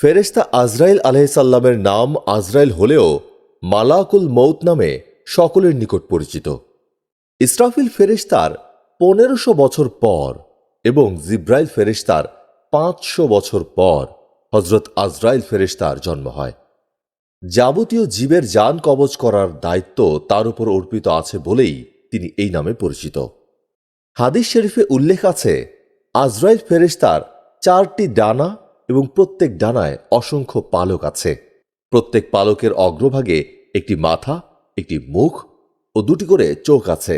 ফেরেশতা আজরাইল আলহিসাল্লামের নাম আজরাইল হলেও মালাকুল মৌত নামে সকলের নিকট পরিচিত। ইসরাফিল ফেরেশতার পনেরোশো বছর পর এবং জিব্রাইল ফেরেশতার পাঁচশো বছর পর হজরত আজরাইল ফেরেশতার জন্ম হয়। যাবতীয় জীবের যান কবচ করার দায়িত্ব তার উপর অর্পিত আছে বলেই তিনি এই নামে পরিচিত। হাদিস শরীফে উল্লেখ আছে, আজরাইল ফেরেশতার চারটি ডানা এবং প্রত্যেক ডানায় অসংখ্য পালক আছে। প্রত্যেক পালকের অগ্রভাগে একটি মাথা, একটি মুখ ও দুটি করে চোখ আছে।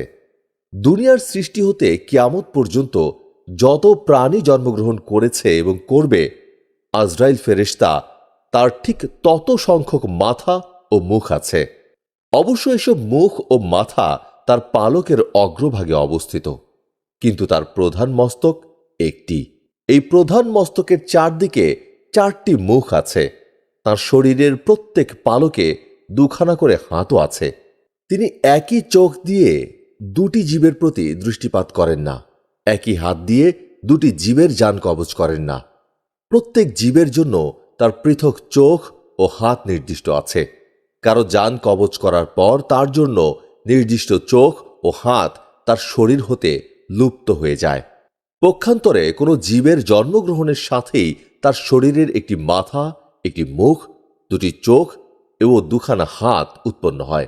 দুনিয়ার সৃষ্টি হতে কিয়ামত পর্যন্ত যত প্রাণী জন্মগ্রহণ করেছে এবং করবে, আজরাইল ফেরেশতা তার ঠিক তত সংখ্যক মাথা ও মুখ আছে। অবশ্য এসব মুখ ও মাথা তার পালকের অগ্রভাগে অবস্থিত, কিন্তু তার প্রধান মস্তক একটি। এই প্রধান মস্তকের চারদিকে চারটি মুখ আছে। তার শরীরের প্রত্যেক পালকে দুখানা করে হাতও আছে। তিনি একই চোখ দিয়ে দুটি জীবের প্রতি দৃষ্টিপাত করেন না। একই হাত দিয়ে দুটি জীবের যান কবচ করেন না। প্রত্যেক জীবের জন্য তার পৃথক চোখ ও হাত নির্দিষ্ট আছে। কারও যান কবচ করার পর তার জন্য নির্দিষ্ট চোখ ও হাত তার শরীর হতে লুপ্ত হয়ে যায়। পক্ষান্তরে কোনো জীবের জন্মগ্রহণের সাথেই তার শরীরের একটি মাথা, একটি মুখ, দুটি চোখ এবং দুখানা হাত উৎপন্ন হয়।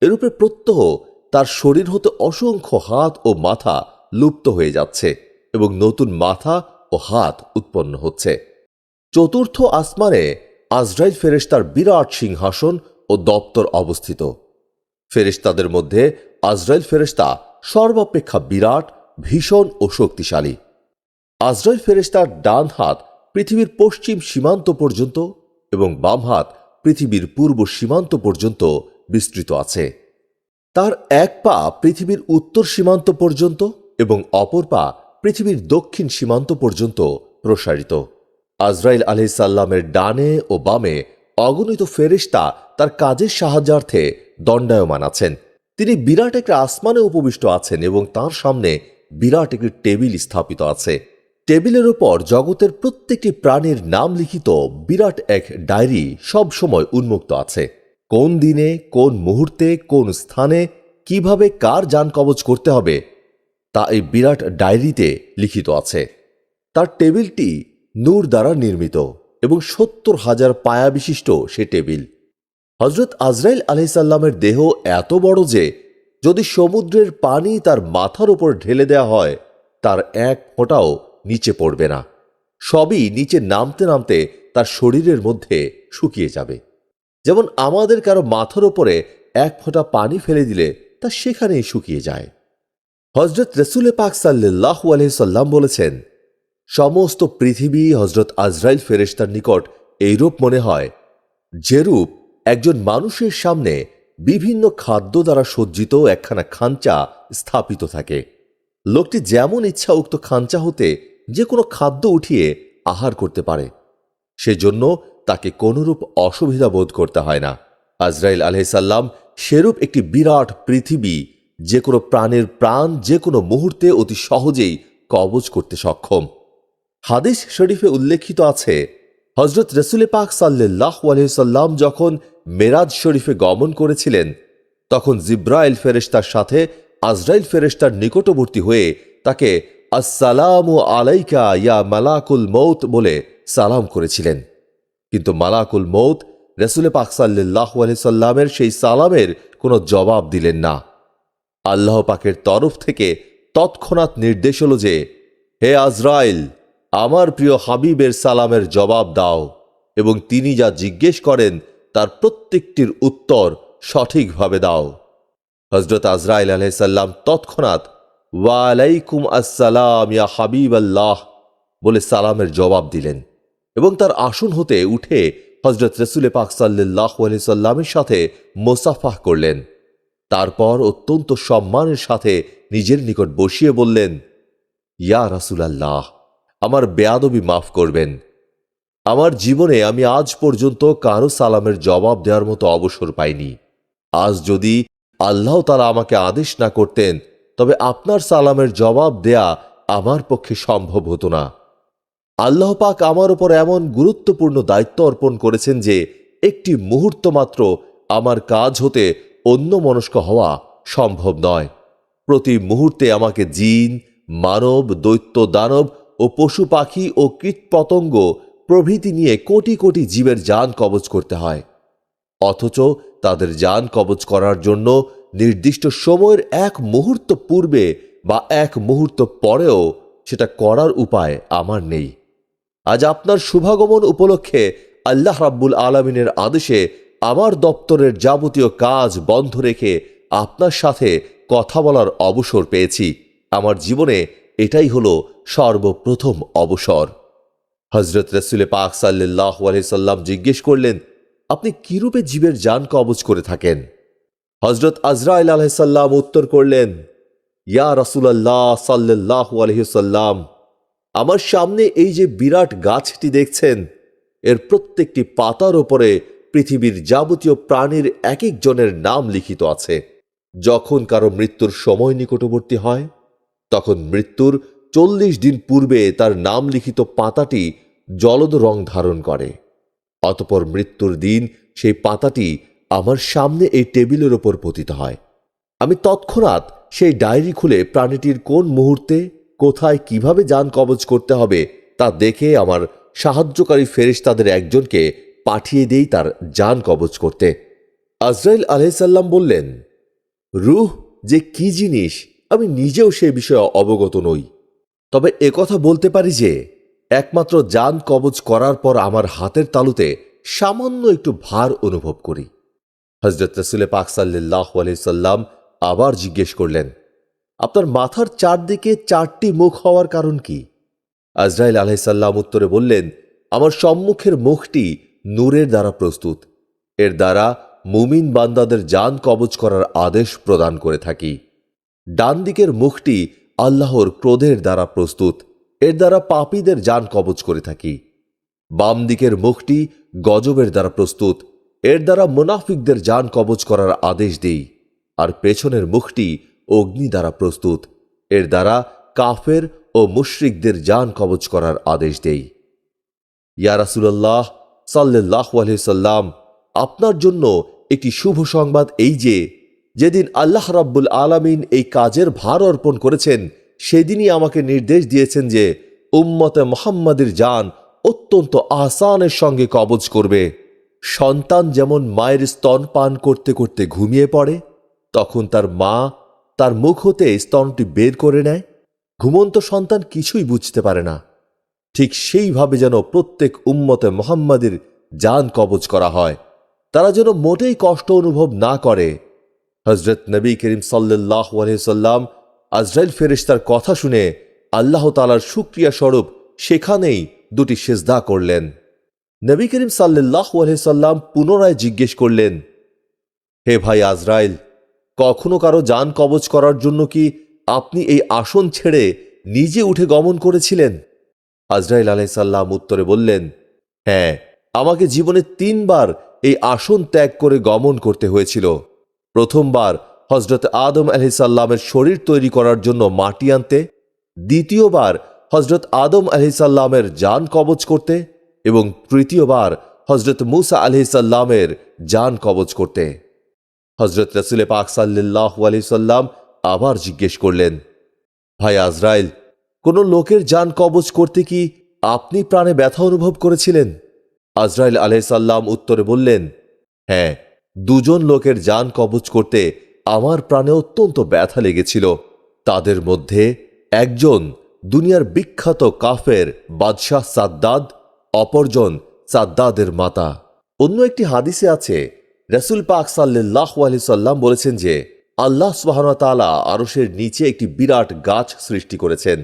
এরূপে প্রত্যহ তার শরীর হতে অসংখ্য হাত ও মাথা লুপ্ত হয়ে যাচ্ছে এবং নতুন মাথা ও হাত উৎপন্ন হচ্ছে। চতুর্থ আসমানে আজরাইল ফেরেশতার বিরাট সিংহাসন ও দপ্তর অবস্থিত। ফেরেশতাদের মধ্যে আজরাইল ফেরেশতা সর্বাপেক্ষা বিরাট ভীষণ ও শক্তিশালী। আজরাইল ফেরেশতার ডান হাত পৃথিবীর পশ্চিম সীমান্ত পর্যন্ত এবং বাম হাত পৃথিবীর পূর্ব সীমান্ত পর্যন্ত বিস্তৃত আছে। তার এক পা পৃথিবীর উত্তর সীমান্ত পর্যন্ত এবং অপর পা পৃথিবীর দক্ষিণ সীমান্ত পর্যন্ত প্রসারিত। আজরাইল আলহিসাল্লামের ডানে ও বামে অগণিত ফেরেশতা তার কাজের সাহায্যার্থে দণ্ডায়মান আছেন। তিনি বিরাট একটা আসমানে উপবিষ্ট আছেন এবং তার সামনে বিরাট একটি টেবিল স্থাপিত আছে। টেবিলের উপর জগতের প্রত্যেকটি প্রাণীর নাম লিখিত বিরাট এক ডায়েরি সব সময় উন্মুক্ত আছে। কোন দিনে, কোন মুহূর্তে, কোন স্থানে, কীভাবে কার যান কবচ করতে হবে, তা এই বিরাট ডায়েরিতে লিখিত আছে। তার টেবিলটি নূর দ্বারা নির্মিত এবং সত্তর হাজার পায়া বিশিষ্ট সে টেবিল। হজরত আজরাইল আলহিসাল্লামের দেহ এত বড় যে যদি সমুদ্রের পানি তার মাথার উপর ঢেলে দেওয়া হয়, তার এক ফোঁটাও নিচে পড়বে না। সবই নিচে নামতে নামতে তার শরীরের মধ্যে শুকিয়ে যাবে। যেমন আমাদের কারও মাথার ওপরে এক ফোঁটা পানি ফেলে দিলে তা সেখানেই শুকিয়ে যায়। হজরত রসুলে পাক সাল্লাহ আলহিসাল্লাম বলেছেন, সমস্ত পৃথিবী হজরত আজরাইল ফেরেশতার নিকট এইরূপ মনে হয়, যেরূপ একজন মানুষের সামনে বিভিন্ন খাদ্য দ্বারা সজ্জিত একখানা খাঞ্চা স্থাপিত থাকে। লোকটি যেমন ইচ্ছা উক্ত খাঞ্চা হতে যে কোনো খাদ্য উঠিয়ে আহার করতে পারে। সেজন্য তাকে কোনরূপ অসুবিধা বোধ করতে হয় না। আজরাইল আলহিসাল্লাম সেরূপ একটি বিরাট পৃথিবী যে কোনো প্রাণের প্রাণ যে কোনো মুহূর্তে অতি সহজেই কবজ করতে সক্ষম। হাদিস শরীফে উল্লেখিত আছে হজরত রসুল পাক সাল্লাহ আলহিসাল্লাম যখন মেরাজ শরীফে গমন করেছিলেন, তখন জিব্রাইল ফেরেশতার সাথে আজরাইল ফেরেশতার নিকটবর্তী হয়ে তাকে আসসালাম আলাইকা ইয়া মালাকুল মৌত বলে সালাম করেছিলেন। কিন্তু মালাকুল মৌত রসুল পাক সাল্লাহ আলহিসাল্লামের সেই সালামের কোনো জবাব দিলেন না। আল্লাহ পাকের তরফ থেকে তৎক্ষণাৎ নির্দেশ হল যে, হে আজরাইল আমার প্রিয় হাবিবের সালামের জবাব দাও এবং তিনি যা জিজ্ঞেস করেন তার প্রত্যেকটির উত্তর সঠিকভাবে দাও। হজরত আজরাইল আলহিসাল্লাম তৎক্ষণাৎ, ওয়ালাইকুম আসসালাম ইয়া হাবিব আল্লাহ বলে সালামের জবাব দিলেন এবং তার আসন হতে উঠে হজরত রসুল পাক সাল্লাহ সাল্লামের সাথে মোসাফাহ করলেন। তারপর অত্যন্ত সম্মানের সাথে নিজের নিকট বসিয়ে বললেন, ইয়া রাসুলাল্লাহ আমার বেয়াদবি মাফ করবেন। আমার জীবনে আমি আজ পর্যন্ত কারও সালামের জবাব দেওয়ার মতো অবসর পাইনি। আজ যদি আল্লাহ তালা আমাকে আদেশ না করতেন, তবে আপনার সালামের জবাব দেয়া আমার পক্ষে সম্ভব হতো না। আল্লাহ পাক আমার ওপর এমন গুরুত্বপূর্ণ দায়িত্ব অর্পণ করেছেন যে, একটি মুহূর্ত মাত্র আমার কাজ হতে অন্য মনস্ক হওয়া সম্ভব নয়। প্রতি মুহূর্তে আমাকে জিন, মানব, দৈত্য, দানব ও পশু পাখি ও কীটপতঙ্গ প্রভৃতি নিয়ে কোটি কোটি জীবের যান কবজ করতে হয়। অথচ তাদের যান কবজ করার জন্য নির্দিষ্ট সময়ের এক মুহূর্ত পূর্বে বা এক মুহূর্ত পরেও সেটা করার উপায় আমার নেই। আজ আপনার শুভাগমন উপলক্ষে আল্লাহ রাব্বুল আলমিনের আদেশে আমার দপ্তরের যাবতীয় কাজ বন্ধ রেখে আপনার সাথে কথা বলার অবসর পেয়েছি। আমার জীবনে এটাই হলো সর্বপ্রথম অবসর। হজরত রসুলে পাক সাল্লাহ সাল্লাম জিজ্ঞেস করলেন, আপনি কিরূপে জীবের যান কবজ করে থাকেন? হজরত আজরাইল আলহিসাল্লাম উত্তর করলেন, ইয়া রসুলাল্লাহ সাল্লাহ আলহিসাল্লাম আমার সামনে এই যে বিরাট গাছটি দেখছেন, এর প্রত্যেকটি পাতার ওপরে পৃথিবীর যাবতীয় প্রাণীর এক একজনের নাম লিখিত আছে। যখন কারও মৃত্যুর সময় নিকটবর্তী হয় তখন মৃত্যুর চল্লিশ দিন পূর্বে তার নাম লিখিত পাতাটি জলদ রং ধারণ করে। অতপর মৃত্যুর দিন সেই পাতাটি আমার সামনে এই টেবিলের ওপর পতিত হয়। আমি তৎক্ষণাৎ সেই ডায়েরি খুলে প্রাণীটির কোন মুহূর্তে, কোথায়, কীভাবে যান কবজ করতে হবে তা দেখে আমার সাহায্যকারী ফেরেশতাদের একজনকে পাঠিয়ে দেই তার যান কবজ করতে। আজরাইল আলহিসাল্লাম বললেন, রুহ, যে কি জিনিস আমি নিজেও সে বিষয়ে অবগত নই। তবে একথা বলতে পারি যে, একমাত্র যান কবজ করার পর আমার হাতের তালুতে সামান্য একটু ভার অনুভব করি। হজরত রসুল পাক সাল্লাহ সাল্লাম আবার জিজ্ঞেস করলেন, আপনার মাথার চারদিকে চারটি মুখ হওয়ার কারণ কি? আজরাইল আলহিসাল্লাম উত্তরে বললেন, আমার সম্মুখের মুখটি নূরের দ্বারা প্রস্তুত। এর দ্বারা মুমিন বান্দাদের যান কবজ করার আদেশ প্রদান করে থাকি। ডান দিকের মুখটি আল্লাহর ক্রোধের দ্বারা প্রস্তুত, এর দ্বারা পাপীদের যান কবজ করে থাকি। বাম দিকের মুখটি গজবের দ্বারা প্রস্তুত, এর দ্বারা মুনাফিকদের যান কবজ করার আদেশ দেই, আর পেছনের মুখটি অগ্নি দ্বারা প্রস্তুত, এর দ্বারা কাফের ও মুশরিকদের যান কবজ করার আদেশ দেই। ইয়া রাসুলাল্লাহ সাল্লাহ সাল্লাম আপনার জন্য একটি শুভ সংবাদ এই যে যেদিন আল্লাহ রাব্বুল আলামিন এই কাজের ভার অর্পণ করেছেন, সেদিনই আমাকে নির্দেশ দিয়েছেন যে উম্মতে মোহাম্মদের যান অত্যন্ত আসানের সঙ্গে কবজ করবে। সন্তান যেমন মায়ের স্তন পান করতে করতে ঘুমিয়ে পড়ে, তখন তার মা তার মুখ হতে স্তনটি বের করে নেয়। ঘুমন্ত সন্তান কিছুই বুঝতে পারে না। ঠিক সেইভাবে যেন প্রত্যেক উম্মতে মোহাম্মদের যান কবজ করা হয়। তারা যেন মোটেই কষ্ট অনুভব না করে। হজরত নবী করিম সাল্লাহ সাল্লাম আজরাইল ফেরেশতার কথা শুনে আল্লাহ তালার সুক্রিয়া স্বরূপ সেখানেই দুটি সেজদা করলেন। নবী করিম সাল্লাহ সাল্লাম পুনরায় জিজ্ঞেস করলেন, হে ভাই আজরাইল, কখনো কারও যান কবজ করার জন্য কি আপনি এই আসন ছেড়ে নিজে উঠে গমন করেছিলেন? আজরাইল আলাইসাল্লাম উত্তরে বললেন হ্যাঁ আমাকে জীবনে তিনবার এই আসন ত্যাগ করে গমন করতে হয়েছিল। প্রথমবার হজরত আদম আলহিসাল্লামের শরীর তৈরি করার জন্য মাটি আনতে, দ্বিতীয়বার হজরত আদম আলহিসাল্লামের যান কবজ করতে এবং তৃতীয়বার হজরত মুসা আলহিসাল্লামের যান কবজ করতে। হজরত রসুলে পাক সাল্লাহ আলহিসাল্লাম আবার জিজ্ঞেস করলেন, ভাই আজরাইল, কোন লোকের যান কবজ করতে কি আপনি প্রাণে ব্যথা অনুভব করেছিলেন? আজরাইল আলহিসাল্লাম উত্তরে বললেন হ্যাঁ দুজন লোকের যান কবজ করতে আমার প্রাণে অত্যন্ত ব্যথা লেগেছিল। তাদের মধ্যে একজন দুনিয়ার বিখ্যাত কাফের বাদশাহ সাদ্দাদ, অপরজন সাদ্দাদের মাতা। অন্য একটি হাদিসে আছে, রসুল পাক সাল্লাহ সাল্লাম বলেছেন যে, আল্লাহ সুবাহতালা আরসের নিচে একটি বিরাট গাছ সৃষ্টি করেছেন।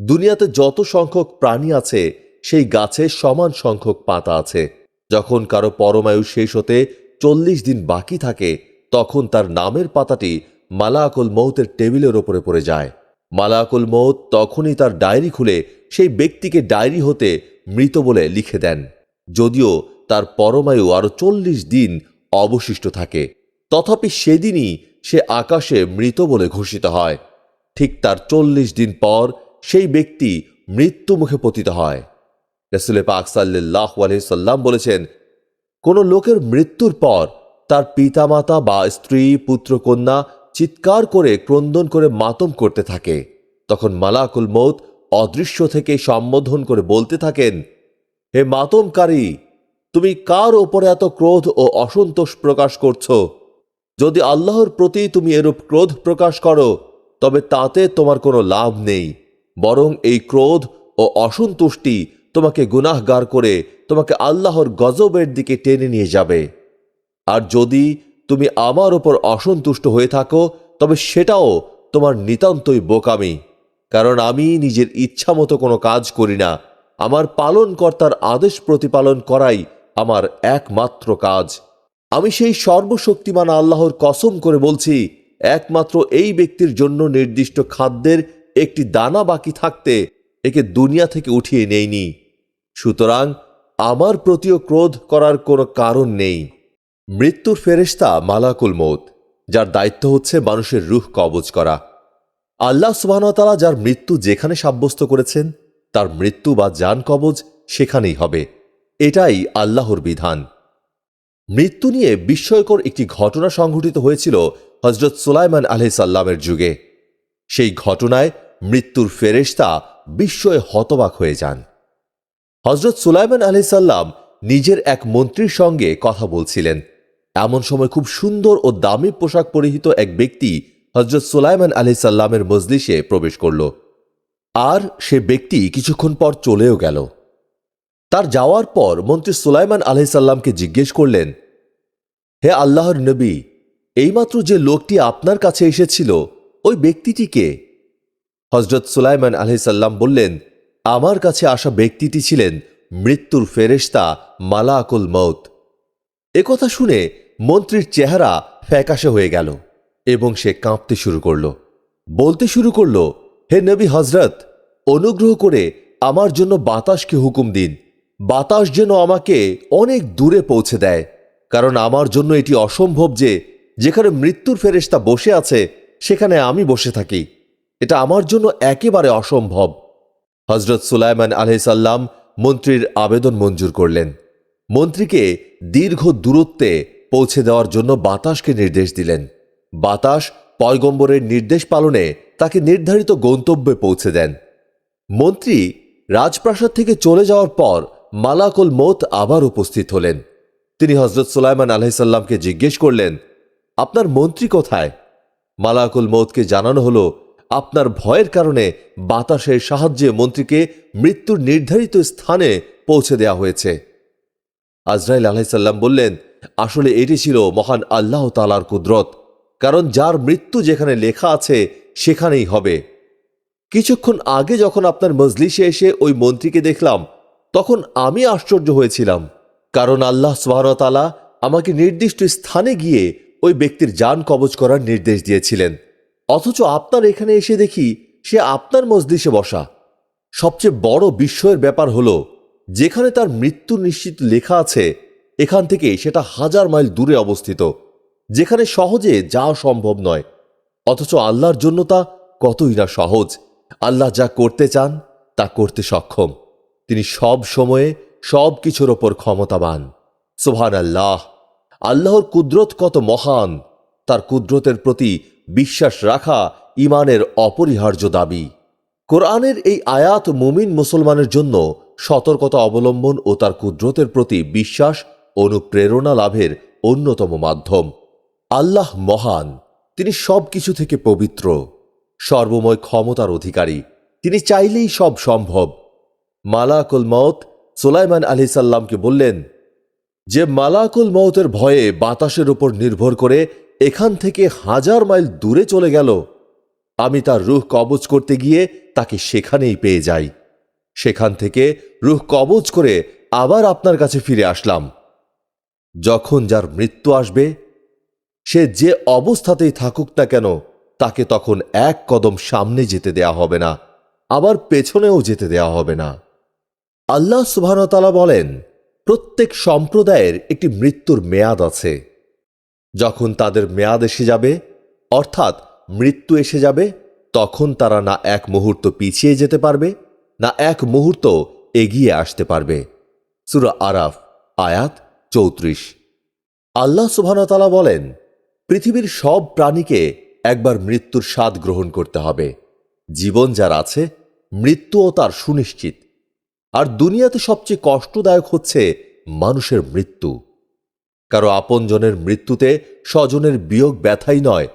দুনিয়াতে যত সংখ্যক প্রাণী আছে, সেই গাছে সমান সংখ্যক পাতা আছে। যখন কারও পরমায়ু শেষ হতে চল্লিশ দিন বাকি থাকে, তখন তার নামের পাতাটি মালাকুল মৌতের টেবিলের ওপরে পড়ে যায়। মালাকুল মৌত তখনই তার ডায়েরি খুলে সেই ব্যক্তিকে ডায়েরি হতে মৃত বলে লিখে দেন। যদিও তার পরমায়ু আরও চল্লিশ দিন অবশিষ্ট থাকে, তথাপি সেদিনই সে আকাশে মৃত বলে ঘোষিত হয়। ঠিক তার চল্লিশ দিন পর সেই ব্যক্তি মৃত্যু মুখে পতিত হয়। রসুল পাক সাল্লাহ সাল্লাম বলেছেন কোনো লোকের মৃত্যুর পর তার পিতামাতা বা স্ত্রী, পুত্র, কন্যা চিৎকার করে ক্রন্দন করে মাতম করতে থাকে। তখন মালাকুল মৌত অদৃশ্য থেকে সম্বোধন করে বলতে থাকেন, হে মাতমকারী, তুমি কার ওপরে এত ক্রোধ ও অসন্তোষ প্রকাশ করছ? যদি আল্লাহর প্রতি তুমি এরূপ ক্রোধ প্রকাশ করো, তবে তাতে তোমার কোনো লাভ নেই। বরং এই ক্রোধ ও অসন্তুষ্টি তোমাকে গুনাহগার করে তোমাকে আল্লাহর গজবের দিকে টেনে নিয়ে যাবে। আর যদি তুমি আমার ওপর অসন্তুষ্ট হয়ে থাকো, তবে সেটাও তোমার নিতান্তই বোকামি। কারণ আমি নিজের ইচ্ছা মতো কোনো কাজ করি না। আমার পালনকর্তার আদেশ প্রতিপালন করাই আমার একমাত্র কাজ। আমি সেই সর্বশক্তিমান আল্লাহর কসম করে বলছি, একমাত্র এই ব্যক্তির জন্য নির্দিষ্ট খাদ্যের একটি দানা বাকি থাকতে একে দুনিয়া থেকে উঠিয়ে নেইনি। সুতরাং আমার প্রতিও ক্রোধ করার কোনো কারণ নেই। মৃত্যুর ফেরেশতা মালাকুল মৌত যার দায়িত্ব হচ্ছে মানুষের রুহ কবজ করা। আল্লাহ সুবাহতালা যার মৃত্যু যেখানে সাব্যস্ত করেছেন, তার মৃত্যু বা যান কবজ সেখানেই হবে। এটাই আল্লাহর বিধান। মৃত্যু নিয়ে বিস্ময়কর একটি ঘটনা সংঘটিত হয়েছিল হজরত সুলাইমান আলহ সাল্লামের যুগে। সেই ঘটনায় মৃত্যুর ফেরেশতা বিস্ময়ে হতবাক হয়ে যান। হজরত সুলাইমান আলহ সাল্লাম নিজের এক মন্ত্রীর সঙ্গে কথা বলছিলেন। এমন সময় খুব সুন্দর ও দামি পোশাক পরিহিত এক ব্যক্তি হজরত সুলাইমান আলহ সাল্লামের মজলিসে প্রবেশ করল। আর সে ব্যক্তি কিছুক্ষণ পর চলেও গেল। তার যাওয়ার পর মন্ত্রী সুলাইমান আলহিসাল্লামকে জিজ্ঞেস করলেন, হে আল্লাহর নবী, এইমাত্র যে লোকটি আপনার কাছে এসেছিল, ওই ব্যক্তিটিকে হজরত সুলাইমান আলহিসাল্লাম বললেন আমার কাছে আসা ব্যক্তিটি ছিলেন মৃত্যুর ফেরেশতা মালাকুল মৌত একথা শুনে মন্ত্রীর চেহারা ফ্যাকাশে হয়ে গেল এবং সে কাঁপতে শুরু করল। বলতে শুরু করল, হে নবী হজরত অনুগ্রহ করে আমার জন্য বাতাসকে হুকুম দিন। বাতাস যেন আমাকে অনেক দূরে পৌঁছে দেয়, কারণ আমার জন্য এটি অসম্ভব যে যেখানে মৃত্যুর ফেরেশতা বসে আছে, সেখানে আমি বসে থাকি। এটা আমার জন্য একেবারে অসম্ভব। হজরত সুলাইমান আলহিসাল্লাম মন্ত্রীর আবেদন মঞ্জুর করলেন। মন্ত্রীকে দীর্ঘ দূরত্বে পৌঁছে দেওয়ার জন্য বাতাসকে নির্দেশ দিলেন। বাতাস পয়গম্বরের নির্দেশ পালনে তাকে নির্ধারিত গন্তব্যে পৌঁছে দেন। মন্ত্রী রাজপ্রাসাদ থেকে চলে যাওয়ার পর মালাকুল মত আবার উপস্থিত হলেন। তিনি হজরত সুলাইমান আলহিসাল্লামকে জিজ্ঞেস করলেন, আপনার মন্ত্রী কোথায়? মালাকুল মতকে জানানো হলো আপনার ভয়ের কারণে বাতাসের সাহায্যে মন্ত্রীকে মৃত্যুর নির্ধারিত স্থানে পৌঁছে দেওয়া হয়েছে। আজরাইল আলাইসাল্লাম বললেন, আসলে এটি ছিল মহান আল্লাহ তালার কুদরত, কারণ যার মৃত্যু যেখানে লেখা আছে সেখানেই হবে। কিছুক্ষণ আগে যখন আপনার মজলিসে এসে ওই মন্ত্রীকে দেখলাম, তখন আমি আশ্চর্য হয়েছিলাম, কারণ আল্লাহ সোহারতালা আমাকে নির্দিষ্ট স্থানে গিয়ে ওই ব্যক্তির যান কবজ করার নির্দেশ দিয়েছিলেন। অথচ আপনার এখানে এসে দেখি সে আপনার মজলিসে বসা। সবচেয়ে বড় বিস্ময়ের ব্যাপার হলো, যেখানে তার মৃত্যু নিশ্চিত লেখা আছে, এখান থেকে সেটা হাজার মাইল দূরে অবস্থিত, যেখানে সহজে যাওয়া সম্ভব নয়। অথচ আল্লাহর জন্য তা কতই না সহজ। আল্লাহ যা করতে চান, তা করতে সক্ষম। তিনি সব সময়ে সব কিছুর ওপর ক্ষমতাবান। সোহান আল্লাহ আল্লাহর কুদরত কত মহান! তার কুদরতের প্রতি বিশ্বাস রাখা ইমানের অপরিহার্য দাবি। কোরআনের এই আয়াত মুমিন মুসলমানের জন্য সতর্কতা অবলম্বন ও তার কুদরতের প্রতি বিশ্বাস, অনুপ্রেরণা লাভের অন্যতম মাধ্যম। আল্লাহ মহান, তিনি সব কিছু থেকে পবিত্র। সর্বময় ক্ষমতার অধিকারী, তিনি চাইলেই সব সম্ভব। মালাকুল মত সোলাইমান আলি সাল্লামকে বললেন, যে মালাকুল মৌতের ভয়ে বাতাসের উপর নির্ভর করে এখান থেকে হাজার মাইল দূরে চলে গেল। আমি তার রুহ কবজ করতে গিয়ে তাকে সেখানেই পেয়ে যাই। সেখান থেকে রুহ কবজ করে আবার আপনার কাছে ফিরে আসলাম। যখন যার মৃত্যু আসবে, সে যে অবস্থাতেই থাকুক না কেন, তাকে তখন এক কদম সামনে যেতে দেয়া হবে না, আবার পেছনেও যেতে দেয়া হবে না। আল্লাহ সুবাহতালা বলেন, প্রত্যেক সম্প্রদায়ের একটি মৃত্যুর মেয়াদ আছে। যখন তাদের মেয়াদ এসে যাবে, অর্থাৎ মৃত্যু এসে যাবে, তখন তারা না এক মুহূর্ত পিছিয়ে যেতে পারবে, না এক মুহূর্ত এগিয়ে আসতে পারবে। সুরা আরাফ, আয়াত চৌত্রিশ। আল্লাহ সুবহানতালা বলেন, পৃথিবীর সব প্রাণীকে একবার মৃত্যুর স্বাদ গ্রহণ করতে হবে। জীবন যার আছে, মৃত্যুও তার সুনিশ্চিত। আর দুনিয়াতে সবচেয়ে কষ্টদায়ক হচ্ছে মানুষের মৃত্যু। কারও আপনজনের মৃত্যুতে স্বজনের বিয়োগ ব্যথাই নয়,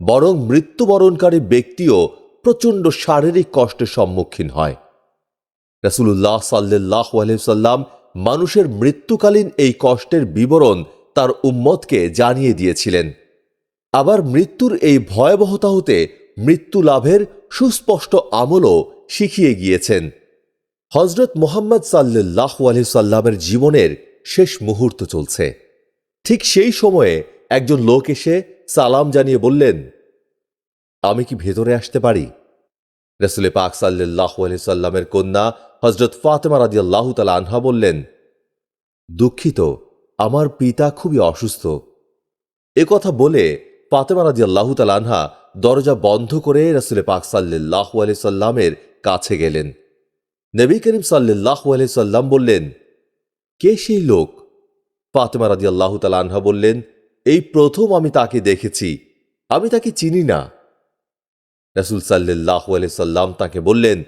বরং মৃত্যুবরণকারী ব্যক্তিও প্রচণ্ড শারীরিক কষ্টের সম্মুখীন হয়। রাসুল্লাহ সাল্লাহ সাল্লাম মানুষের মৃত্যুকালীন এই কষ্টের বিবরণ তার উম্মতকে জানিয়ে দিয়েছিলেন। আবার মৃত্যুর এই ভয়াবহতা হতে মৃত্যু লাভের সুস্পষ্ট আমলও শিখিয়ে গিয়েছেন। হজরত মোহাম্মদ সাল্লাহ সাল্লামের জীবনের শেষ মুহূর্ত চলছে। ঠিক সেই সময়ে একজন লোক এসে সালাম জানিয়ে বললেন, আমি কি ভেতরে আসতে পারি? রসুল পাক সাল্লাহ সাল্লামের কন্যা হজরত ফাতেমা রাজি আল্লাহ তালা আনহা বললেন, দুঃখিত, আমার পিতা খুবই অসুস্থ। এ কথা বলে ফাতেমা রাজি আল্লাহ তালা আনহা দরজা বন্ধ করে রসুল পাক সাল্লাহ সাল্লামের কাছে গেলেন। নবী করিম সাল্লাহ সাল্লাম বললেন, কে সেই লোক ফাতেমা রাজি আল্লাহ আনহা বললেন, এই প্রথম আমি তাকে দেখেছি। আমি তাকে চিনি না। রসুল সাল্লাহ সাল্লাম তাকে বললেন,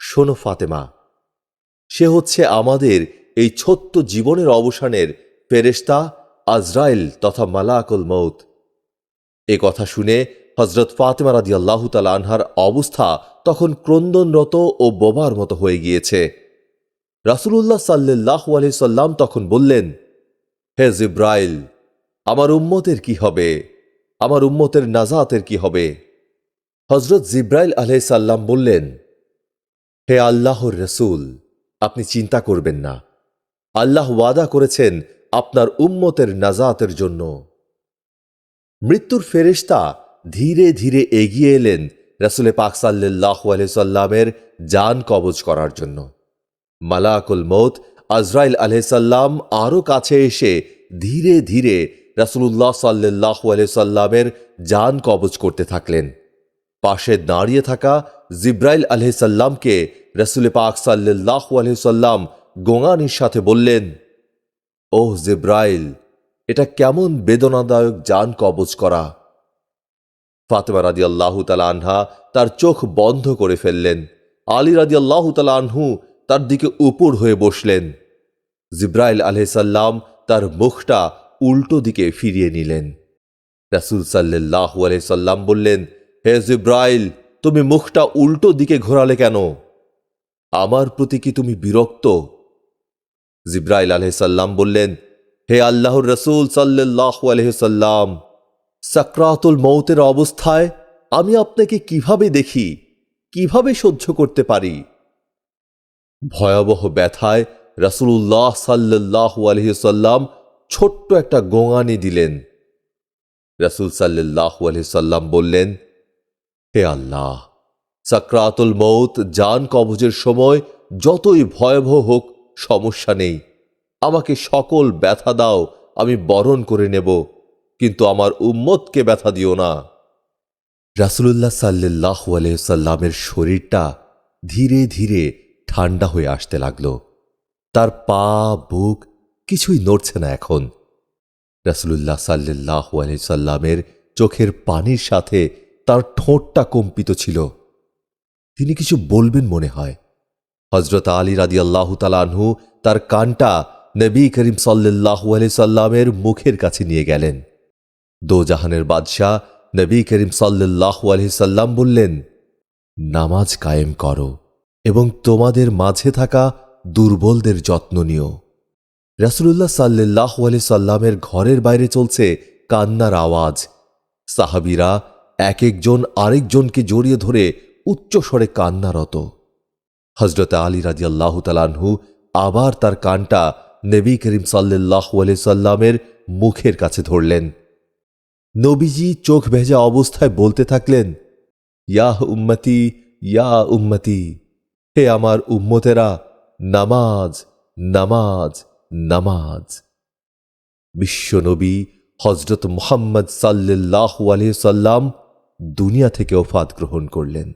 শোনো ফাতেমা, সে হচ্ছে আমাদের এই ছোট্ট জীবনের অবসানের ফেরেস্তা আজরাইল তথা মালাকুল মৌত এ কথা শুনে হজরত ফাতেমা রাদি আল্লাহ আনহার অবস্থা তখন ক্রন্দনরত ও বোবার মতো হয়ে গিয়েছে। রাসুলুল্লাহ সাল্লাহ আলহ সাল্লাম তখন বললেন হে জিব্রাইল, আমার উম্মতের কি হবে? আমার উম্মতের নাজাতের কি হবে? হজরত জিব্রাইল আলহাইসাল্লাম বললেন, হে আল্লাহর রসুল, আপনি চিন্তা করবেন না। আল্লাহ ওয়াদা করেছেন আপনার উম্মতের নাজাতের জন্য। মৃত্যুর ফেরেশতা ধীরে ধীরে এগিয়ে এলেন রসুলে পাক সাল্লাহ সাল্লামের যান কবজ করার জন্য। মালাকুল মৌত আজরাইল আলহাম আরও কাছে এসে ধীরে ধীরে রাসুল্লাহ সাল্লাহ সাল্লামের যান কবজ করতে থাকলেন। পাশে দাঁড়িয়ে থাকা জিব্রাইল আলহিসাল্লামকে রসুল পাক সাল্লাহ আলহিসাল্লাম গোঙানির সাথে বললেন, ওহ জিব্রাইল, এটা কেমন বেদনাদায়ক যান কবজ করা। ফাতেমা রাজি আল্লাহ আনহা তার চোখ বন্ধ করে ফেললেন। আলী রাজি আল্লাহ আনহু তার দিকে উপর হয়ে বসলেন। জিব্রাইল আলহিসাল্লাম তার মুখটা উল্টো দিকে ফিরিয়ে নিলেন। রাসুল সাল্লাহ আলহিসাল্লাম বললেন, হে জিব্রাইল, তুমি মুখটা উল্টো দিকে ঘোরালে কেন? আমার প্রতি কি তুমি বিরক্ত? জিব্রাইল আলহিসাল্লাম বললেন, হে আল্লাহর রসুল সাল্লাহ আলহিসাল্লাম সাকরাতুল মৌতের অবস্থায় আমি আপনাকে কীভাবে দেখি? কীভাবে সহ্য করতে পারি? ভয়াবহ ব্যথায় রাসুল্লাহ সাল্লাহ আলহিসাল্লাম ছোট্ট একটা গোঙানি দিলেন। রাসুল সাল্লাহ আলহিসাল্লাম বললেন, হে আল্লাহ, সাকরাতুল মৌত যান কবজের সময় যতই ভয়াবহ হোক, সমস্যা নেই। আমাকে সকল ব্যথা দাও, আমি বরণ করে নেব, কিন্তু আমার উম্মতকে ব্যথা দিও না। রাসুলুল্লাহ সাল্লাহ সাল্লামের শরীরটা ধীরে ধীরে ঠান্ডা হয়ে আসতে লাগল। তার পা, বুক কিছুই নড়ছে না এখন। রাসুলুল্লাহ সাল্লাহ সাল্লামের চোখের পানির সাথে তার ঠোঁটটা কম্পিত ছিল। তিনি কিছু বলবেন মনে হয়। হজরত আলী রাদি আল্লাহ তার কানটা নবী করিম সাল্লাহ সাল্লামের মুখের কাছে নিয়ে গেলেন। দোজাহানের বাদশাহ নবী করিম সাল্লাহ সাল্লাম বললেন, নামাজ কায়েম করো। এবং তোমাদের মাঝে থাকা দুর্বলদের যত্ন নিও। রাসুলুল্লাহ সাল্লাহ আলি সাল্লামের ঘরের বাইরে চলছে কান্নার আওয়াজ। সাহাবিরা এক একজন আরেকজনকে জড়িয়ে ধরে উচ্চস্বরে কান্নারত। হজরত আলী রাজি আল্লাহ তালাহু আবার তার কানটা নবী করিম সাল্লাহ আলি সাল্লামের মুখের কাছে ধরলেন। নবীজি চোখ ভেজা অবস্থায় বলতে থাকলেন, ইয়াহ উম্মতি ইয়া উম্মতি। হে আমার উম্মতেরা, নামাজ নামাজ নামাজ। বিশ্বনবী হজরত মোহাম্মদ সাল্লাহ সাল্লাম দুনিয়া থেকে ওফাত গ্রহণ করলেন।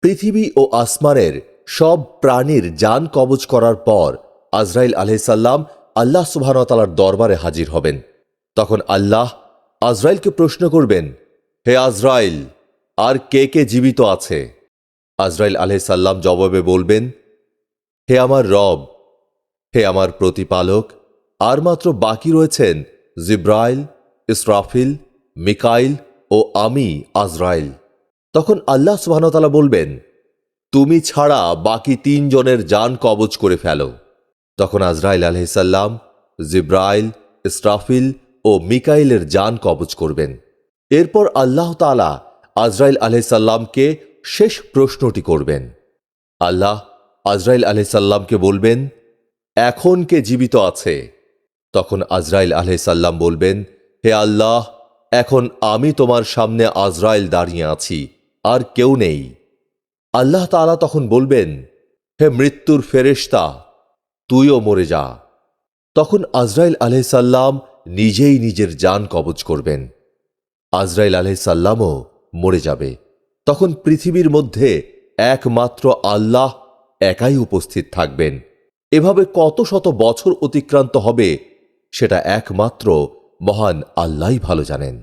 পৃথিবী ও আসমানের সব প্রাণীর যান কবজ করার পর আজরাইল আলহিসাল্লাম আল্লাহ সুবাহতালার দরবারে হাজির হবেন। তখন আল্লাহ আজরাইলকে প্রশ্ন করবেন, হে আজরাইল, আর কে কে জীবিত আছে? আজরাইল আলহিসাল্লাম জবাবে বলবেন, হে আমার রব, হে আমার প্রতিপালক, আর মাত্র বাকি রয়েছেন জিব্রাইল, ইসরাফিল, মিকাইল ও আমি আজরাইল। তখন আল্লাহ সুবাহতালা বলবেন, তুমি ছাড়া বাকি তিনজনের যান কবজ করে ফেলো। তখন আজরাইল আলহিসাল্লাম জিব্রাইল, ইসরাফিল ও মিকাইলের যান কবজ করবেন। এরপর আল্লাহ তালা আজরাইল আলহিসাল্লামকে শেষ প্রশ্নটি করবেন। আল্লাহ আজরাইল আলহিসাল্লামকে বলবেন, এখন কে জীবিত আছে? তখন আজরাইল আলহিসাল্লাম বলবেন, হে আল্লাহ, এখন আমি তোমার সামনে আজরাইল দাঁড়িয়ে আছি, আর কেউ নেই। আল্লাহ তাআলা তখন বলবেন, হে মৃত্যুর ফেরেশতা, তুইও মরে যা। তখন আজরাইল আলহিসাল্লাম নিজেই নিজের যান কবজ করবেন। আজরাইল আলহিসাল্লামও মরে যাবে। তখন পৃথিবীর মধ্যে একমাত্র আল্লাহ একাই উপস্থিত থাকবেন। এভাবে কত শত বছর অতিক্রান্ত হবে, সেটা একমাত্র মহান আল্লাহ ভালো জানেন।